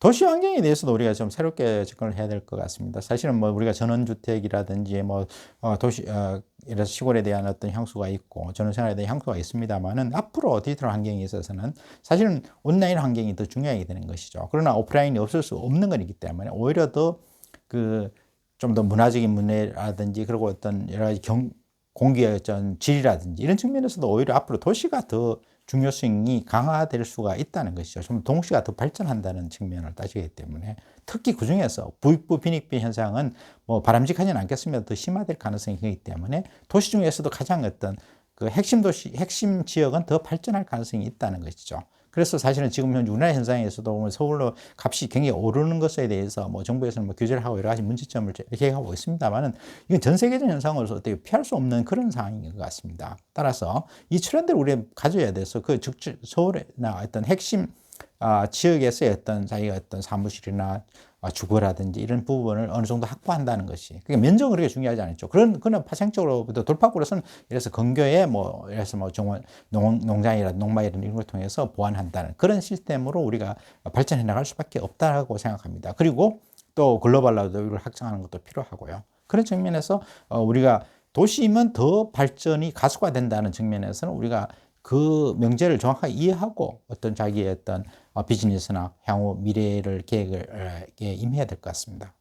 도시 환경에 대해서도 우리가 좀 새롭게 접근을 해야 될 것 같습니다. 사실은 뭐 우리가 전원주택이라든지 뭐 어, 도시 어, 이런 시골에 대한 어떤 향수가 있고 전원생활에 대한 향수가 있습니다만은 앞으로 디지털 환경에 있어서는 사실은 온라인 환경이 더 중요하게 되는 것이죠. 그러나 오프라인이 없을 수 없는 것이기 때문에 오히려 더그 좀더 문화적인 문제라든지 그리고 어떤 여러 가지 경, 공기의 어떤 질이라든지 이런 측면에서도 오히려 앞으로 도시가 더 중요성이 강화될 수가 있다는 것이죠. 좀 동시가 더 발전한다는 측면을 따지기 때문에 특히 그 중에서 부익부 빈익빈 현상은 뭐 바람직하지는 않겠습니다. 더 심화될 가능성이 크기 때문에 도시 중에서도 가장 어떤 그 핵심 도시, 핵심 지역은 더 발전할 가능성이 있다는 것이죠. 그래서 사실은 지금 현재 우리나라 현상에서도 보면 서울로 값이 굉장히 오르는 것에 대해서 뭐 정부에서는 뭐 규제를 하고 여러 가지 문제점을 제기하고 있습니다만은 이건 전 세계적 현상으로서 어떻게 피할 수 없는 그런 상황인 것 같습니다. 따라서 이 트렌드를 우리가 가져야 돼서 그즉 서울이나 어떤 핵심 아, 지역에서의 어떤 자기가 어떤 사무실이나 아, 주거라든지 이런 부분을 어느 정도 확보한다는 것이. 그러니까 면적은 그렇게 중요하지 않죠. 그런, 그런 파생적으로 돌파구로서는 이래서 근교에 뭐, 이래서 뭐 정원, 농, 농장이라 농마이라는 이런 걸 통해서 보완한다는 그런 시스템으로 우리가 발전해 나갈 수밖에 없다고 생각합니다. 그리고 또 글로벌로도 이걸 확장하는 것도 필요하고요. 그런 측면에서 어, 우리가 도시면 더 발전이 가속화된다는 측면에서는 우리가 그 명제를 정확하게 이해하고 어떤 자기의 어떤 어, 비즈니스나 향후 미래를 계획을 어, 임해야 될 것 같습니다.